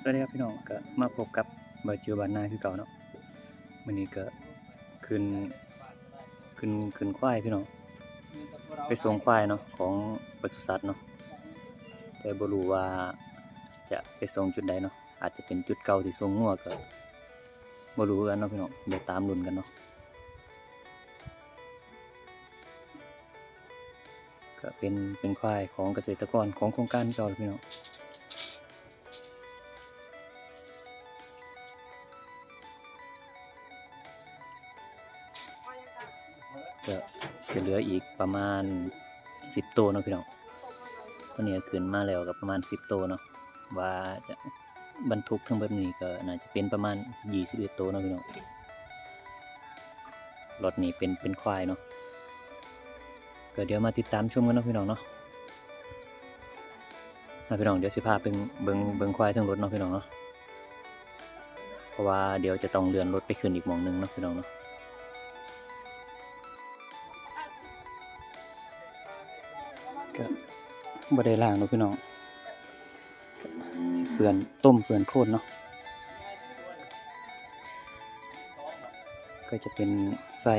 สวัสดีครับพี่น้องก็มาพบกับเบอร์จิวบานนาคือเก่าเนาะวันนี้ก็ขึ้นขึ้นขึ้นควายพี่น้องไปส่งควายเนาะของปศุสัตว์เนาะแต่บรูว่าจะไปส่งจุดใดเนาะอาจจะเป็นจุดเก่าที่ส่งงัวก็บรูกันเนาะพี่น้องเดี๋ยวตามลุ้นกันเนาะก็เป็นเป็นควายของเกษตรกรของโครงการเก่าพี่น้อง ก็จะเหลืออีกประมาณสิบตัวเนาะพี่น้องตัวนี้ขึ้นมาแล้วกับประมาณสิบตัวเนาะว่าจะบรรทุกทั้งแบบนี้ก็น่าจะเป็นประมาณยี่สิบเอ็ดตัวเนาะพี่น้องรถนี้เป็นเป็นควายเนาะก็เดี๋ยวมาติดตามชมกันเนาะพี่น้องเนาะมาพี่น้องเดี๋ยวสิพาเป็นเบิงเบิงควายทั้งรถเนาะพี่น้องเนาะเพราะว่าเดี๋ยวจะต้องเลื่อนรถไปขึ้นอีกมองหนึงเนาะพี่น้องเนาะ ก็บ่ได้ล่างเนาะพี่น้องสิเปื่อนต้มเปื่อนโคตรเนาะก็จะเป็นใส่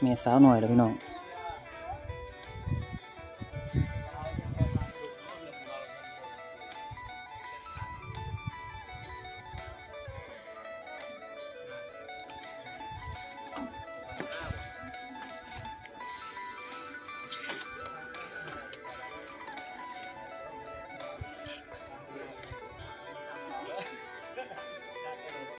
เม่สาวหน่อยแล้วพี่น้อง